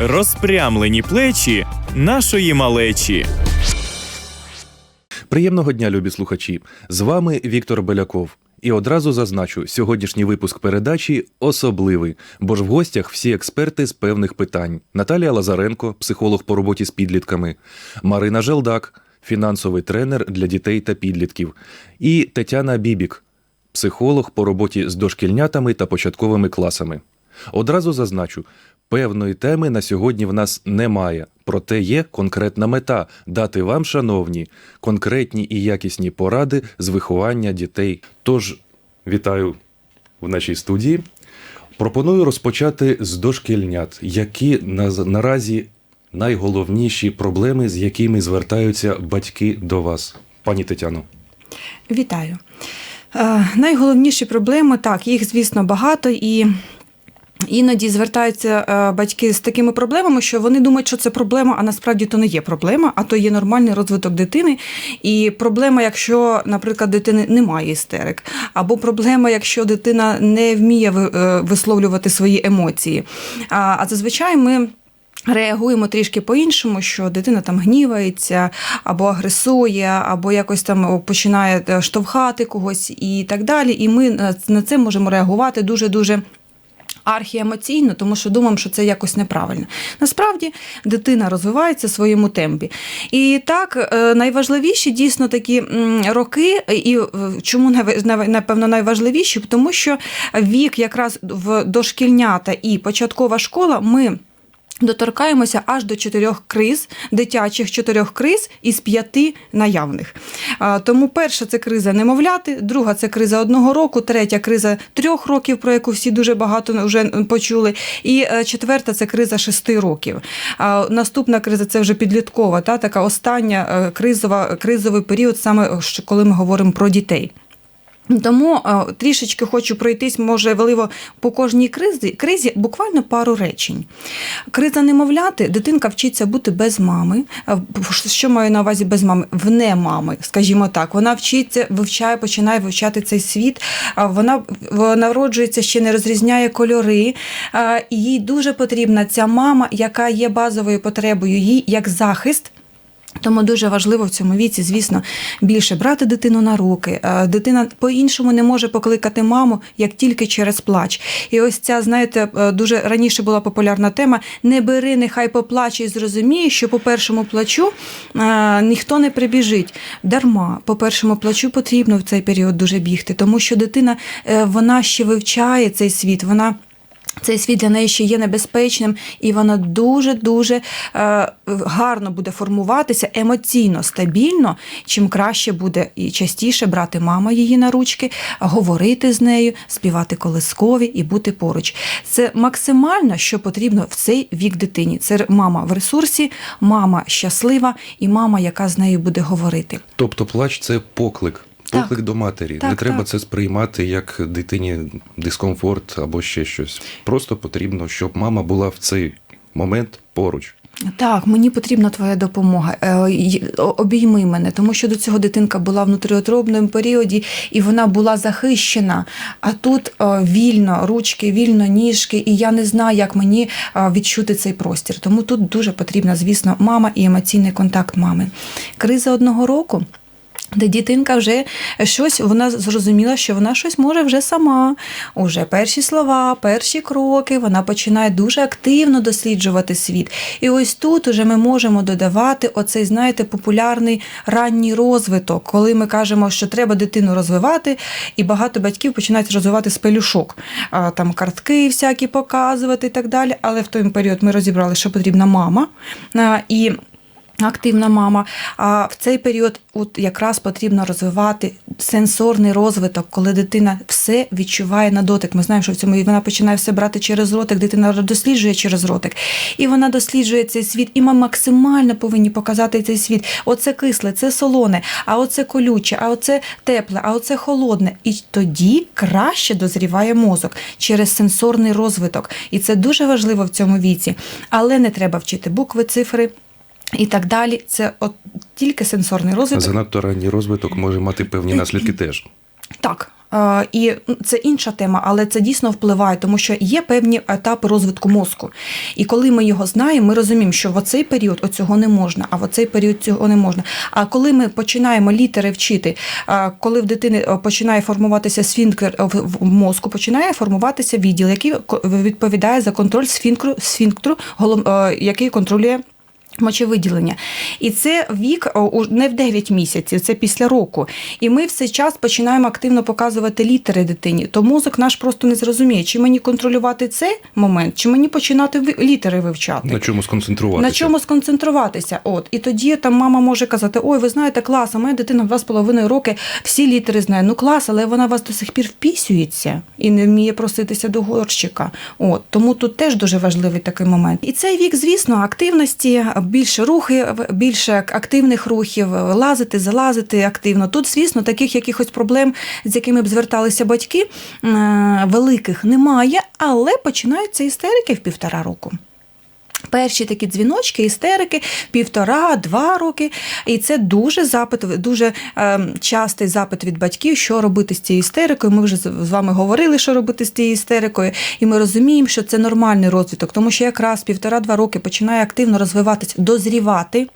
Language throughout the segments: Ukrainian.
Розпрямлені плечі нашої малечі. Приємного дня, любі слухачі! З вами Віктор Беляков. І одразу зазначу, сьогоднішній випуск передачі особливий, бо ж в гостях всі експерти з певних питань: Наталія Лазаренко, психолог по роботі з підлітками, Марина Желдак, фінансовий тренер для дітей та підлітків, і Тетяна Бібік, психолог по роботі з дошкільнятами та початковими класами. Одразу зазначу, певної теми на сьогодні в нас немає, проте є конкретна мета дати вам, шановні, конкретні і якісні поради з виховання дітей. Тож вітаю в нашій студії. Пропоную розпочати з дошкільнят, які на, наразі найголовніші проблеми, з якими звертаються батьки до вас. Пані Тетяно. Вітаю. Е, найголовніші проблеми, так, їх, звісно, багато і. Іноді звертаються е, батьки з такими проблемами, що вони думають, що це проблема, а насправді то не є проблема, а то є нормальний розвиток дитини. І проблема, якщо, наприклад, дитини немає істерик, або проблема, якщо дитина не вміє е, висловлювати свої емоції. А, зазвичай ми. Реагуємо трішки по-іншому, що дитина там гнівається, або агресує, або якось там починає е, штовхати когось і так далі. І ми на- це можемо реагувати дуже-дуже. Архіемоційно, тому що думаємо, що це якось неправильно. Насправді дитина розвивається в своєму темпі. І так, е, найважливіші дійсно такі роки, і е, чому напевно найважливіші? Тому що вік якраз в дошкільнята і початкова школа ми. Доторкаємося аж до чотирьох криз, дитячих чотирьох криз із п'яти наявних. Тому перша це криза немовляти, друга це криза одного року, третя криза трьох років, про яку всі дуже багато вже почули. І е, четверта це криза шести років. Наступна криза це вже підліткова, та така остання е, кризова, кризовий період, саме коли ми говоримо про дітей. Тому е, трішечки хочу пройтись, може, веливо по кожній кризі, кризі буквально пару речень. Криза немовляти, дитинка вчиться бути без мами. Е, Що маю на увазі без мами? Вне мами, скажімо так. Вона вчиться, вивчає, починає вивчати цей світ. Вона народжується, ще не розрізняє кольори. Е, їй дуже потрібна ця мама, яка є базовою потребою їй як захист. Тому дуже важливо в цьому віці, звісно, більше брати дитину на руки. Е, Дитина по-іншому не може покликати маму, як тільки через плач. І ось ця, знаєте, е, дуже раніше була популярна тема: не бери, нехай поплаче і зрозуміє, що по першому плачу е, ніхто не прибіжить. Дарма, по першому плачу потрібно в цей період дуже бігти, тому що дитина вона ще вивчає цей світ. Вона цей світ для неї ще є небезпечним, і вона дуже дуже е, гарно буде формуватися емоційно стабільно. Чим краще буде і частіше брати мама її на ручки, говорити з нею, співати колискові і бути поруч. Це максимально, що потрібно в цей вік дитині. Це мама в ресурсі, мама щаслива і мама, яка з нею буде говорити. Тобто плач це поклик. Поклик до матері. Так, Не треба так. це сприймати як дитині дискомфорт або ще щось. Просто потрібно, щоб мама була в цей момент поруч. Так, мені потрібна твоя допомога. Е, Обійми мене, тому що до цього дитинка була в внутріутробному періоді і вона була захищена. А тут е, вільно, ручки, вільно, ніжки, і я не знаю, як мені е, відчути цей простір. Тому тут дуже потрібна, звісно, мама і емоційний контакт мами. Криза одного року. Де дитинка вже щось, вона зрозуміла, що вона щось може вже сама. Уже перші слова, перші кроки, вона починає дуже активно досліджувати світ. І ось тут уже ми можемо додавати оцей, знаєте, популярний ранній розвиток, коли ми кажемо, що треба дитину розвивати, і багато батьків починають розвивати з пелюшок. Там картки всякі показувати і так далі. Але в той період ми розібрали, що потрібна мама. І Активна мама. А в цей період от якраз потрібно розвивати сенсорний розвиток, коли дитина все відчуває на дотик. Ми знаємо, що в цьому і вона починає все брати через ротик, дитина досліджує через ротик. І вона досліджує цей світ, і ми максимально повинні показати цей світ. Оце кисле, це солоне, а оце колюче, а оце тепле, а оце холодне. І тоді краще дозріває мозок через сенсорний розвиток. І це дуже важливо в цьому віці. Але не треба вчити букви, цифри. І так далі, це от тільки сенсорний розвиток. Занадто ранній розвиток може мати певні наслідки теж. Так, Е, І це інша тема, але це дійсно впливає, тому що є певні етапи розвитку мозку. І коли ми його знаємо, ми розуміємо, що в оцей період оцього не можна, а в оцей період цього не можна. А коли ми починаємо літери вчити, е, коли в дитини е, починає формуватися сфінктер в мозку, починає формуватися відділ, який відповідає за контроль сфінктру, сфінктру який контролює. Мочевиділення. І це вік не в 9 місяців, це після року. І ми в цей час починаємо активно показувати літери дитині. То мозок наш просто не зрозуміє, чи мені контролювати цей момент, чи мені починати літери вивчати. На чому сконцентруватися? На чому сконцентруватися? От і тоді там мама може казати: Ой, ви знаєте, клас, а моя дитина в два з половиною роки всі літери знає. Ну клас, але вона вас до сих пір впісюється і не вміє проситися до горщика. От тому тут теж дуже важливий такий момент. І цей вік, звісно, активності, більше рухів, більше активних рухів, лазити, залазити активно. Тут, звісно, таких якихось проблем, з якими б зверталися батьки, е, великих немає, але починаються істерики в півтора року. Перші такі дзвіночки, істерики, півтора-два роки. І це дуже запит, дуже е, частий запит від батьків, що робити з цією істерикою. Ми вже з вами говорили, що робити з цією істерикою, і ми розуміємо, що це нормальний розвиток, тому що якраз півтора-два роки починає активно розвиватися, дозрівати.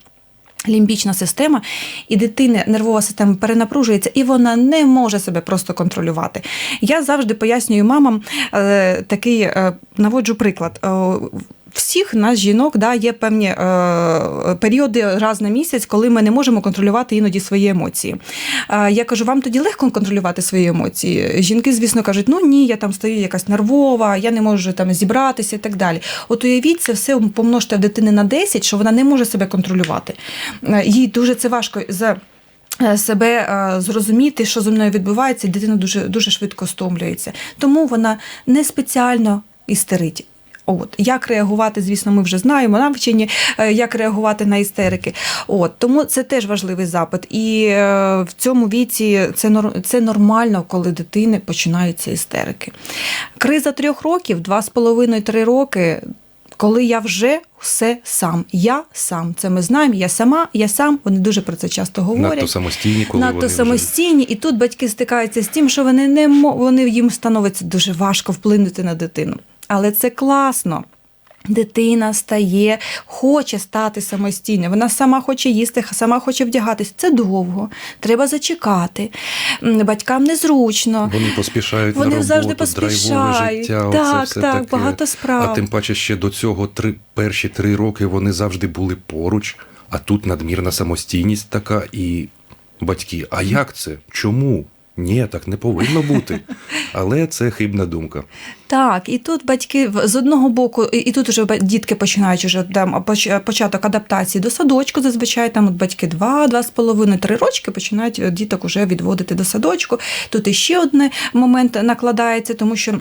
Лімбічна система, і дитини нервова система перенапружується, і вона не може себе просто контролювати. Я завжди пояснюю мамам е, такий, е, наводжу приклад. Всіх нас жінок да, є певні е, періоди раз на місяць, коли ми не можемо контролювати іноді свої емоції. Е, я кажу, вам тоді легко контролювати свої емоції. Жінки, звісно, кажуть, ну ні, я там стою якась нервова, я не можу там зібратися і так далі. От уявіть, це все помножте в дитини на 10, що вона не може себе контролювати. Е, Їй дуже це важко за. е, Себе е, зрозуміти, що зі мною відбувається, дитина дуже дуже швидко стомлюється. Тому вона не спеціально істерить. От як реагувати, звісно, ми вже знаємо навчені, е, як реагувати на істерики. От тому це теж важливий запит. І е, в цьому віці це це нормально, коли дитини починаються істерики. Криза трьох років, два з половиною три роки. Коли я вже все сам, я сам. Це ми знаємо. Я сама, я сам. Вони дуже про це часто говорять. Надто самостійні, коли Надто вони вже... самостійні, і тут батьки стикаються з тим, що вони не вони їм становиться дуже важко вплинути на дитину. Але це класно. Дитина стає, хоче стати самостійною. Вона сама хоче їсти, сама хоче вдягатись. Це довго. Треба зачекати. Батькам незручно. Вони поспішають Вони на роботу, завжди поспішають. життя. Так, все так, таке. багато справ. А тим паче ще до цього три, перші три роки вони завжди були поруч, а тут надмірна самостійність така і батьки. А як це? Чому? Ні, так не повинно бути. Але це хибна думка. Так, і тут батьки з одного боку, і, тут вже дітки починають уже там початок адаптації до садочку. Зазвичай там от батьки два, два з половиною, три рочки починають е, діток уже відводити до садочку. Тут іще один момент накладається, тому що.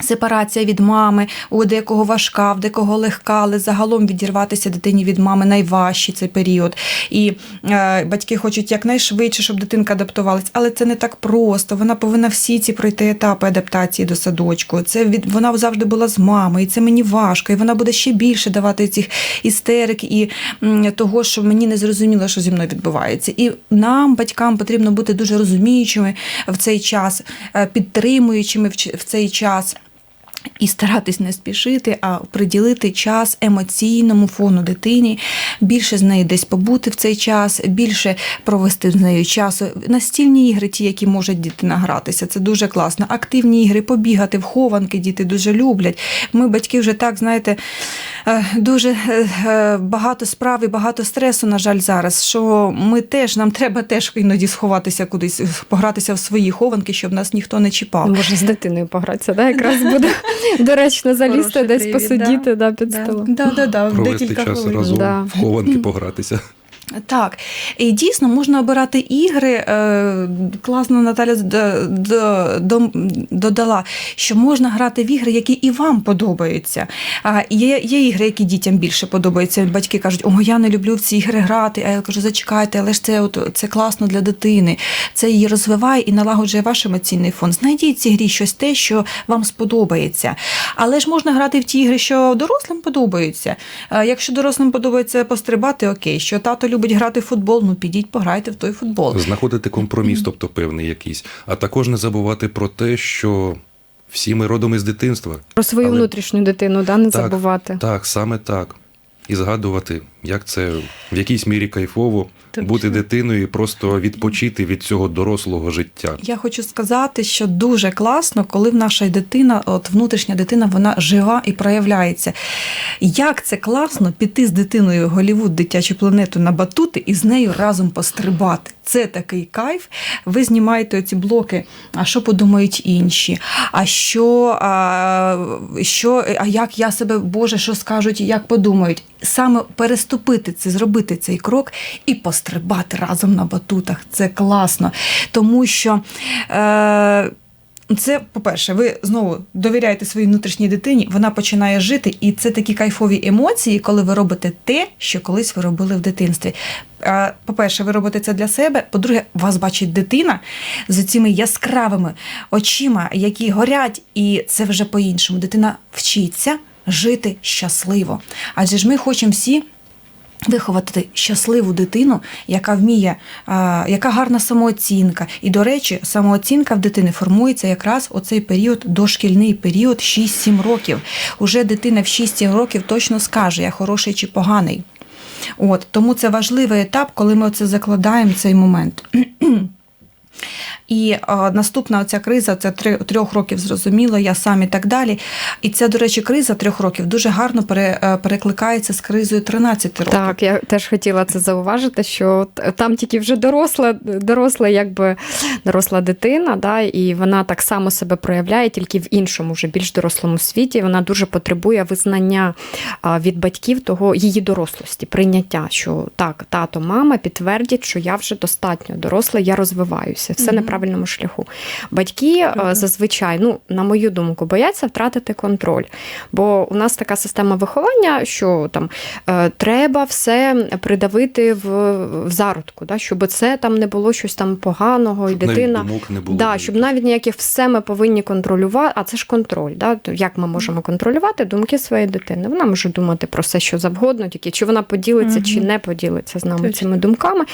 Сепарація від мами, у декого важка, в декого легка, але загалом відірватися дитині від мами найважчий цей період. І е, батьки хочуть якнайшвидше, щоб дитинка адаптувалась, але це не так просто. Вона повинна всі ці пройти етапи адаптації до садочку. Це від вона завжди була з мамою, і це мені важко. І вона буде ще більше давати цих істерик і м, того, що мені не зрозуміло, що зі мною відбувається. І нам, батькам, потрібно бути дуже розуміючими в цей час, е, підтримуючими в цей час. І старатись не спішити, а приділити час емоційному фону дитині, більше з нею десь побути в цей час, більше провести з нею часу. Настільні ігри, ті, які можуть діти награтися, це дуже класно. Активні ігри, побігати в хованки, діти дуже люблять. Ми, батьки, вже так, знаєте, е, дуже е, е, багато справ і багато стресу, на жаль, зараз. Що ми теж, нам треба теж іноді сховатися кудись, погратися в свої хованки, щоб нас ніхто не чіпав. Можна з дитиною погратися, да? якраз буде доречно залізти, Хороший десь привід, посидіти да. під Да, столом. да, да, да, Провести декілька час хвилин. разом Да. в хованки погратися. Так, і дійсно можна обирати ігри. Е, класно Наталя додала, що можна грати в ігри, які і вам подобаються. Є, є ігри, які дітям більше подобаються. Батьки кажуть, о, я не люблю в ці ігри грати. А я кажу, зачекайте, але ж це, от, це класно для дитини. Це її розвиває і налагоджує ваш емоційний фон. Знайдіть в цій грі щось те, що вам сподобається. Але ж можна грати в ті ігри, що дорослим подобаються. Якщо дорослим подобається пострибати, окей, що тато любить любить грати в футбол, ну підіть пограйте в той футбол. Знаходити компроміс, тобто певний якийсь. А також не забувати про те, що всі ми родом із дитинства. Про свою Але- внутрішню дитину, да, не Так, забувати. Так, саме так. І згадувати, як це в якійсь мірі кайфово Точно. бути дитиною і просто відпочити від цього дорослого життя. Я хочу сказати, що дуже класно, коли в наша дитина, от внутрішня дитина, вона жива і проявляється. Як це класно піти з дитиною в Голівуд, дитячу планету на батути і з нею разом пострибати. Це такий кайф. Ви знімаєте ці блоки. А що подумають інші? А що, а, що, а як я себе, Боже, що скажуть, як подумають? Саме переступити це, зробити цей крок і пострибати разом на батутах. Це класно. Тому що. Е, це, по-перше, ви знову довіряєте своїй внутрішній дитині, вона починає жити, і це такі кайфові емоції, коли ви робите те, що колись ви робили в дитинстві. Е, По-перше, ви робите це для себе. По-друге, вас бачить дитина з цими яскравими очима, які горять, і це вже по-іншому. Дитина вчиться жити щасливо. Адже ж ми хочемо всі виховати щасливу дитину, яка вміє, яка гарна самооцінка. І, до речі, самооцінка в дитини формується якраз оцей період, дошкільний період 6-7 років. Уже дитина в 6-7 років точно скаже, я хороший чи поганий. От, тому це важливий етап, коли ми оце закладаємо цей момент. І е, наступна оця криза, це три, трьох років зрозуміло, я сам і так далі. І ця, до речі, криза трьох років дуже гарно пере, е, перекликається з кризою 13 років. Так, я теж хотіла це зауважити, що там тільки вже доросла, доросла, якби доросла дитина, да, і вона так само себе проявляє, тільки в іншому, вже більш дорослому світі. Вона дуже потребує визнання від батьків того її дорослості, прийняття, що так, тато, мама підтвердять, що я вже достатньо доросла, я розвиваюся, все Мгм. Правильному шляху. Батьки Правда. зазвичай, ну на мою думку, бояться втратити контроль. Бо у нас така система виховання, що там е, треба все придавити в, в зародку, да, щоб це там не було щось там поганого, і Щоб навіть дитина. думок не було. Да, щоб навіть ніяких все ми повинні контролювати, а це ж контроль. Да? Як ми можемо контролювати думки своєї дитини? Вона може думати про все, що завгодно, тільки чи вона поділиться, чи не поділиться з нами Точно. цими думками.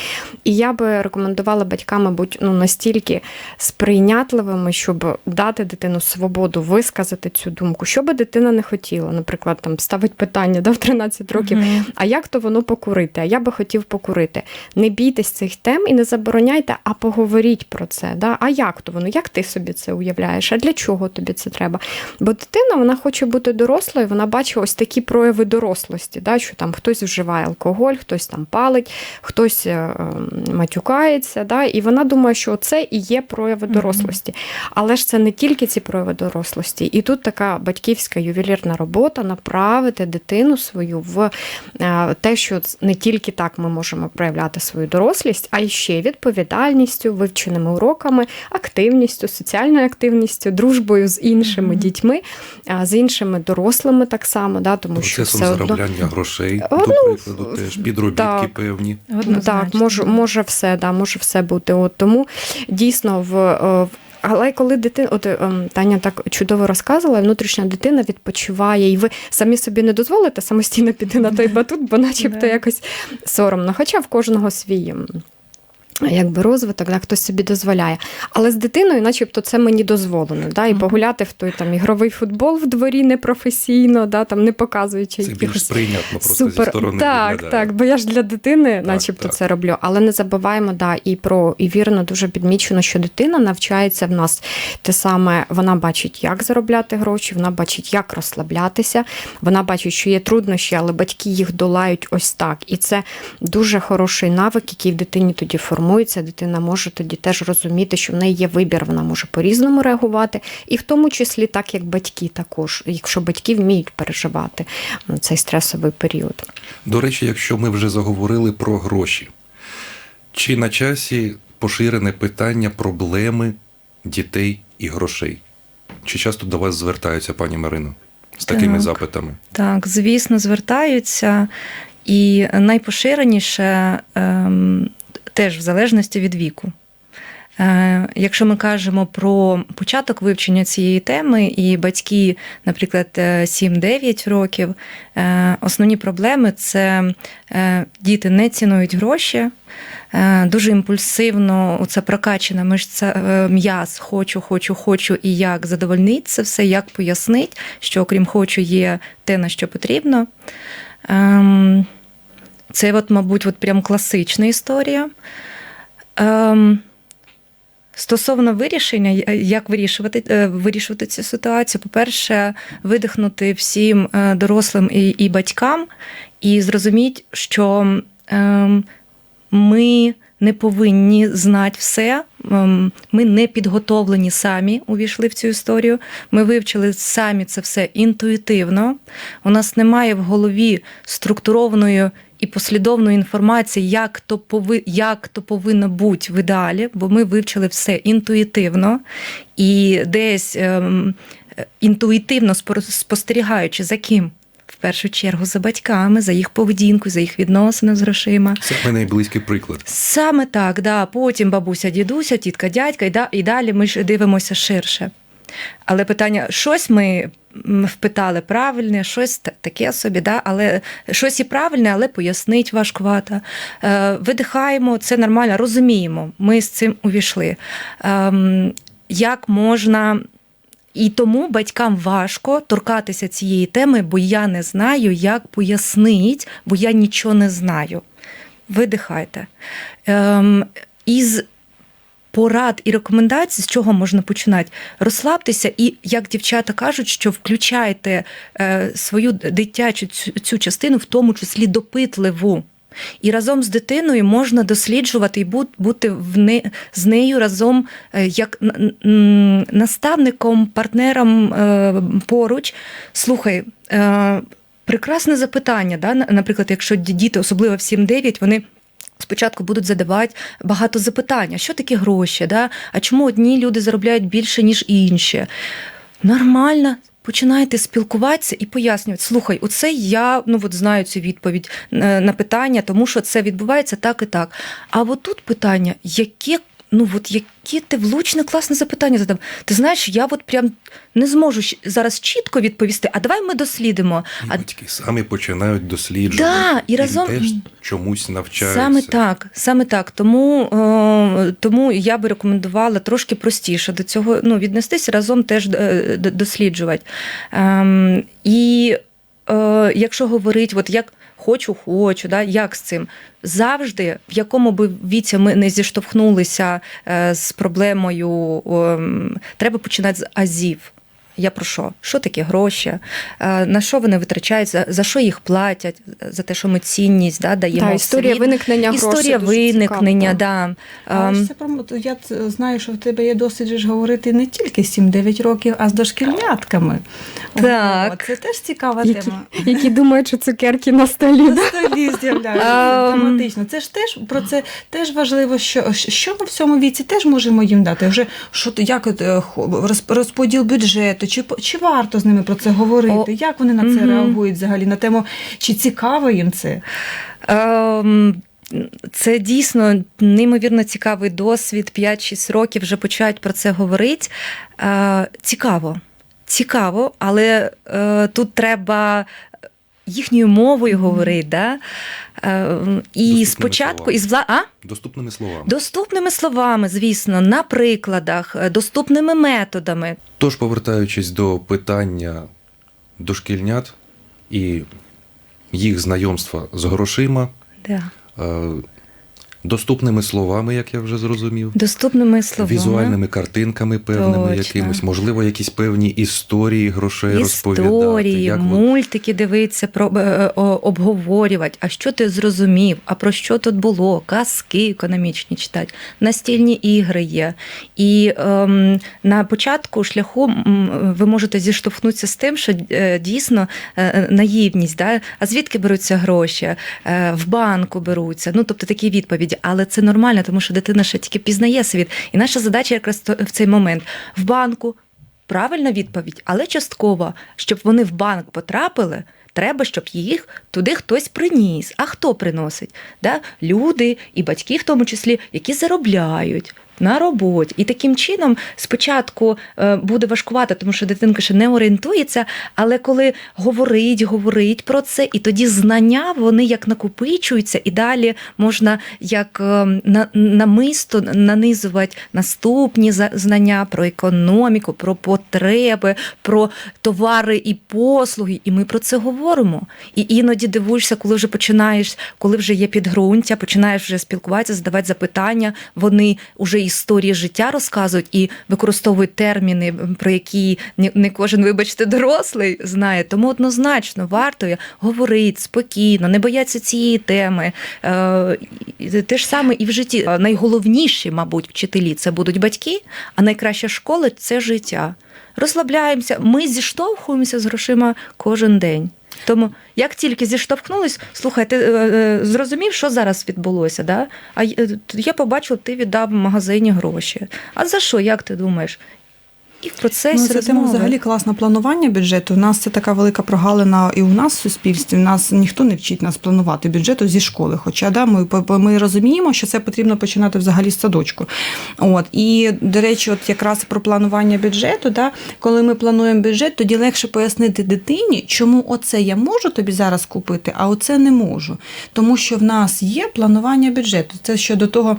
І я би рекомендувала батькам, мабуть, ну настільки сприйнятливими, щоб дати дитину свободу висказати цю думку, що би дитина не хотіла. Наприклад, там ставить питання да, в 13 років. Мгм. А як то воно покурити? А я би хотів покурити. Не бійтесь цих тем і не забороняйте, а поговоріть про це. Да? А як то воно? Як ти собі це уявляєш? А для чого тобі це треба? Бо дитина вона хоче бути дорослою, вона бачить ось такі прояви дорослості, да? що там хтось вживає алкоголь, хтось там палить, хтось е, матюкається, да? і вона думає, що це і є прояви дорослості. Але ж це не тільки ці прояви дорослості. І тут така батьківська ювелірна робота направити дитину свою в е, те, що не тільки так ми можемо проявляти свою дорослість, а й ще відповідальністю, вивченими уроками, активністю, соціальною активністю, дружбою з іншими Мгм. дітьми, з іншими дорослими так само, да, тому що Процесом все одно. заробляння грошей, О, до ну, прикладу, теж підробітки так. певні. Ну, Так, може, може все, да, може все бути. От тому дійсно в. е, в- Але коли дитина, от ем, Таня так чудово розказувала, внутрішня дитина відпочиває, і ви самі собі не дозволите самостійно піти на той батут, бо начебто якось соромно. Хоча в кожного свій. Якби розвиток, да, хтось собі дозволяє. Але з дитиною, начебто, це мені дозволено. Да, і погуляти в той там ігровий футбол в дворі непрофесійно, да, там не показуючи Це більш якихось сприйнятно просто зі Супер. сторони. Так, виглядає. так, бо я ж для дитини, Так, начебто, так. це роблю. Але не забуваємо, да, і про і вірно дуже підмічено, що дитина навчається в нас те саме, вона бачить, як заробляти гроші, вона бачить, як розслаблятися, вона бачить, що є труднощі, але батьки їх долають ось так. І це дуже хороший навик, який в дитині тоді формується. Дитина може тоді теж розуміти, що в неї є вибір, вона може по-різному реагувати, і в тому числі так, як батьки також, якщо батьки вміють переживати цей стресовий період. До речі, якщо ми вже заговорили про гроші, чи на часі поширене питання проблеми дітей і грошей? Чи часто до вас звертаються, пані Марино, з такими Так. запитами? Так, звісно, звертаються, і найпоширеніше ем, теж в залежності від віку. Е, Якщо ми кажемо про початок вивчення цієї теми, і батьки, наприклад, е, 7-9 років, е, основні проблеми це е, діти не цінують гроші. е, Дуже імпульсивно, оце прокачана е, м'яз, хочу, хочу, хочу, і як задовольнить це все, як пояснить, що окрім хочу є те, на що потрібно. Це, от, мабуть, от прям класична історія. Ем, Стосовно вирішення, як вирішувати, е, вирішувати цю ситуацію, по-перше, видихнути всім е, дорослим і, і батькам і зрозуміти, що ем, ми не повинні знати все. ем, Ми не підготовлені самі увійшли в цю історію. Ми вивчили самі це все інтуїтивно. У нас немає в голові структурованої і послідовної інформації, як то, пови, як то повинно бути в ідеалі, бо ми вивчили все інтуїтивно і десь ем, інтуїтивно спостерігаючи за ким. В першу чергу за батьками, за їх поведінкою, за їх відносини з грошима. Це в мене найблизький приклад. Саме так, да. потім бабуся, дідуся, тітка, дядька, і, да, і далі ми ж дивимося ширше. Але питання: щось ми впитали правильне, щось таке собі, да, але щось і правильне, але пояснить важкувато. Е, видихаємо, це нормально, розуміємо, ми з цим увійшли. Ем, як можна. І тому батькам важко торкатися цієї теми, бо я не знаю, як пояснить, бо я нічого не знаю. Видихайте. Ем, із порад і рекомендацій, з чого можна починати? Розслабтеся, і як дівчата кажуть, що включайте е, свою дитячу цю, частину, в тому числі допитливу. І разом з дитиною можна досліджувати і бути в не, з нею разом е, як наставником, партнером е, поруч. Слухай, прекрасне запитання. Да? Наприклад, якщо діти, особливо в 7-9, вони. Спочатку будуть задавати багато запитань, а що таке гроші? Да? А чому одні люди заробляють більше, ніж інші? Нормально. Починаєте спілкуватися і пояснювати, слухай, оце я ну от знаю цю відповідь е, на питання, тому що це відбувається так і так. А от тут питання, яке, ну от яке ти влучне класне запитання задав. Ти знаєш, я от прям не зможу зараз чітко відповісти, а давай ми дослідимо. І А батьки самі починають досліджувати. Да, і разом- теж чомусь навчаються. Саме так, саме так. Тому, е, тому я би рекомендувала трошки простіше до цього ну, віднестися, разом теж е, досліджувати. Ем, і е, якщо говорить, от як хочу, хочу, да, як з цим? Завжди, в якому би віці ми не зіштовхнулися е, з проблемою, е, треба починати з азів. Я про що? Що таке гроші? Е, На що вони витрачають? За, за що їх платять? За те, що ми цінність да, даємо. Та, в історія світ. виникнення грошей. Історія дуже виникнення, цікава, да. Але Ем, це я знаю, що в тебе є досвід же ж говорити не тільки 7-9 років, а з дошкільнятками. Так. О, це теж цікава Які, тема. які думають, що цукерки на столі. На столі з'являються Ем. драматично. Це ж теж про це теж важливо, що, що ми в цьому віці теж можемо їм дати. Вже що як е, розподіл бюджету, чи чи варто з ними про це говорити? О, Як вони на це угу. реагують взагалі на тему, чи цікаво їм це? Um... Це дійсно неймовірно цікавий досвід. 5-6 років вже почають про це говорити. Е, Цікаво. Цікаво, але е, тут треба їхньою мовою говорить. Да? Е, І Доступними спочатку словами. із вла... а? Доступними словами. доступними словами, звісно, на прикладах, е, доступними методами. Тож, повертаючись до питання дошкільнят і їх знайомства з грошима, Да. Е, доступними словами, як я вже зрозумів, Доступними словами. візуальними картинками певними Точно. якимись, можливо, якісь певні історії грошей розповідати. Історії, Як от- мультики дивитися, про, е, е, обговорювати. А що ти зрозумів? А про що тут було? Казки економічні читати, настільні ігри є. І ем, на початку шляху ви можете зіштовхнутися з тим, що е, дійсно е, наївність, да? а звідки беруться гроші? Е, в банку беруться. Ну, тобто такі відповіді. Але це нормально, тому що дитина ще тільки пізнає світ. І наша задача якраз в цей момент в банку. Правильна відповідь, але частково, щоб вони в банк потрапили, треба, щоб їх туди хтось приніс. А хто приносить? Да? Люди і батьки, в тому числі, які заробляють. На роботі. І таким чином спочатку е, буде важкувати, тому що дитинка ще не орієнтується, але коли говорить, говорить про це, і тоді знання вони як накопичуються, і далі можна як е, намисто нанизувати наступні знання про економіку, про потреби, про товари і послуги. І ми про це говоримо. І іноді дивуєшся, коли вже починаєш, коли вже є підґрунтя, починаєш вже спілкуватися, задавати запитання. Вони вже історії життя розказують і використовують терміни, про які не- кожен, вибачте, дорослий знає. Тому однозначно варто говорити спокійно, не бояться цієї теми. Е, Те ж саме і в житті. Е, Найголовніші, мабуть, вчителі це будуть батьки, а найкраща школа це життя. Розслабляємося. Ми зіштовхуємося з грошима кожен день. Тому як тільки зіштовхнулись, слухай, ти е, е, зрозумів, що зараз відбулося, да? А е, я побачив, ти віддав в магазині гроші. А за що, як ти думаєш? І в процесі Ну, це тема взагалі класне планування бюджету. У нас це така велика прогалина і у нас в суспільстві. У нас ніхто не вчить нас планувати бюджету зі школи. Хоча да, ми, ми розуміємо, що це потрібно починати взагалі з садочку. От і до речі, от якраз про планування бюджету, да, коли ми плануємо бюджет, тоді легше пояснити дитині, чому оце я можу тобі зараз купити, а оце не можу. Тому що в нас є планування бюджету. Це щодо того.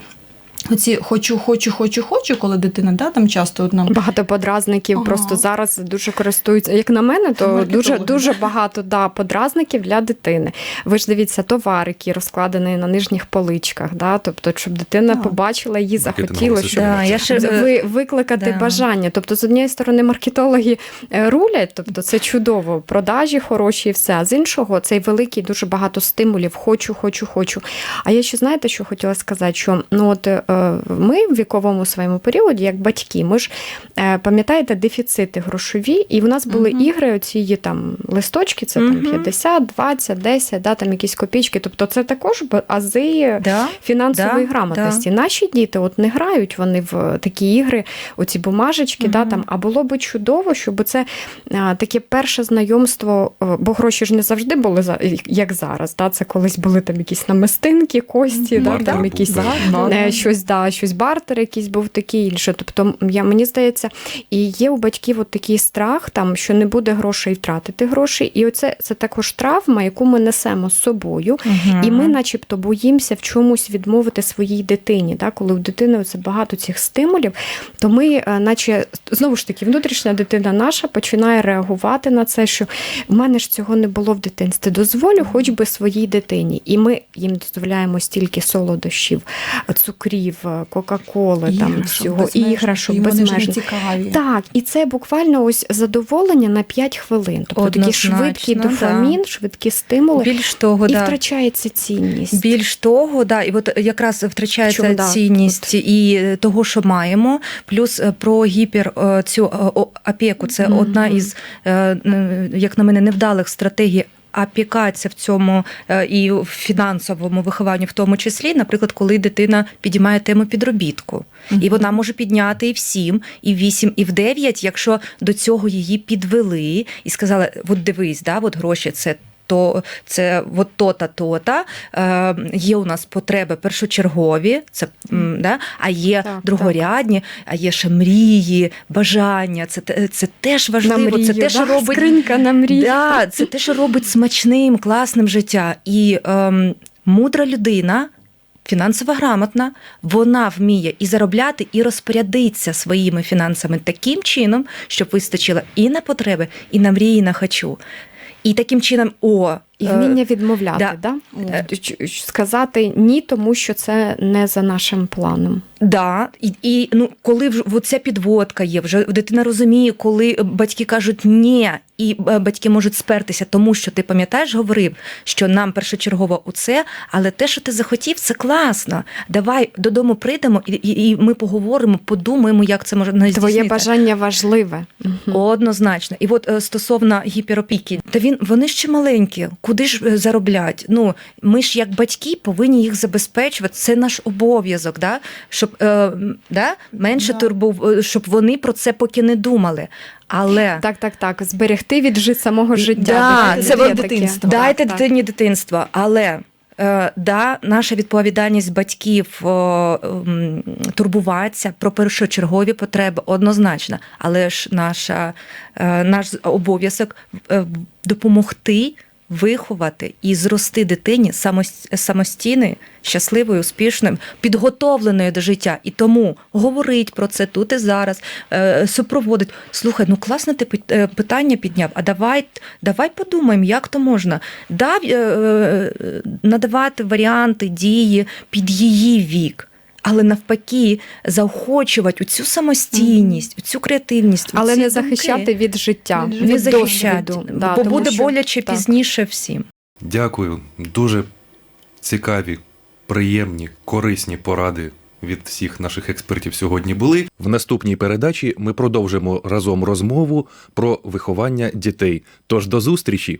Оці хочу, хочу, хочу, хочу, коли дитина да, там часто от нам Багато подразників Ага. просто зараз дуже користуються. Як на мене, то дуже дуже багато да, подразників для дитини. Ви ж дивіться, товар, який розкладений на нижніх поличках, да? тобто, щоб дитина Так. побачила, її захотіла, щоб. Да, я ще, е, ви, викликати да. бажання. Тобто, з однієї сторони, маркетологи е, рулять, тобто це чудово, продажі хороші і все. А з іншого, цей великий дуже багато стимулів. Хочу, хочу, хочу. А я ще знаєте, що хотіла сказати, що ну от е, ми в віковому своєму періоді, як батьки, ми ж е, пам'ятаєте дефіцити грошові, і в нас були Мгм. ігри, оці там листочки, це там 50, 20, 10, да, там якісь копійки. Тобто, це також ази Да? фінансової Да, грамотності. Наші діти от не грають вони в такі ігри, оці бумажечки, да, там, а було би чудово, щоб це а, таке перше знайомство, бо гроші ж не завжди були за- як зараз. Да, це колись були там якісь намистинки, кості, да, Бартер там якісь так. Щось, да, щось бартер якийсь був такий інше. Тобто, я, мені здається, і є у батьків от такий страх, там, що не буде грошей втратити гроші. І оце це також травма, яку ми несемо з собою. І ми, начебто, боїмося в чомусь відмовити своїй дитині. Да? Коли у дитини це багато цих стимулів, то ми, е, наче знову ж таки, внутрішня дитина наша починає реагувати на це, що в мене ж цього не було в дитинстві. Дозволю, хоч би своїй дитині. І ми їм дозволяємо стільки солодощів, цукрів, е, кока-коли, там всього іграшок безмежно. цікаві. Так, і це буквально ось задоволення на 5 хвилин. Тобто такий Однозначно, швидкий да. дофамін, швидкі стимули, Більш того, і да. втрачається цінність. Більш того, да, і от якраз втрачається Чому, да, цінність і того, що маємо. Плюс е, про гіпер е, цю опіку. Це Мгм. одна із, як на мене, невдалих стратегій. Опікатися в цьому е, і в фінансовому вихованні, в тому числі, наприклад, коли дитина підіймає тему підробітку, і вона може підняти і в 7, і в 8, і в 9, якщо до цього її підвели і сказали: от дивись, да, от гроші це то це от то-та, то-та. Е, є у нас потреби першочергові, це, да, а є Так, другорядні, а є ще мрії, бажання. Це, це теж На важливо. мрію, це те, що робить скринька на мрію. Да, це те, що робить смачним, класним життя. І ем, мудра людина. Фінансово грамотна, вона вміє і заробляти, і розпорядитися своїми фінансами таким чином, щоб вистачило і на потреби, і на мрії, і на хочу. І таким чином, о, І е, вміння відмовляти, да. да. Е, сказати ні, тому що це не за нашим планом. Да, і, і ну, коли вже ця підводка є, вже дитина розуміє, коли батьки кажуть ні, і е, батьки можуть спертися, тому що ти пам'ятаєш, говорив, що нам першочергово у це, але те, що ти захотів, це класно. Давай додому прийдемо, і, і, і ми поговоримо, подумаємо, як це може Твоє здійснити. бажання важливе. Однозначно. І от е, стосовно гіперопіки, та він вони ще маленькі, куди ж е, зароблять? Ну ми ж як батьки повинні їх забезпечувати. Це наш обов'язок, да? щоб е, да? менше Да. турбув, е, щоб вони про це поки не думали. Але Так, так, так. Зберегти від жи- самого життя. Да, це дитинство. дайте Так, так. дитині дитинство, але Е, Да, наша відповідальність батьків турбуватися про першочергові потреби однозначно, але ж наша, наш обов'язок допомогти виховати і зрости дитині самос- самостійною, щасливою, успішною, підготовленою до життя. І тому говорить про це тут і зараз, е, супроводить. Слухай, ну класно ти е, питання підняв. А давай, давай подумаємо, як то можна. Да, е, е, надавати варіанти дії під її вік. Але навпаки, заохочувати цю самостійність, цю креативність, Але оці не думки. захищати від життя, Від від не захищати, досвіду. Да, бо буде що- боляче так. пізніше всім. Дякую. Дуже цікаві, приємні, корисні поради від всіх наших експертів сьогодні були. В наступній передачі ми продовжимо разом розмову про виховання дітей. Тож до зустрічі!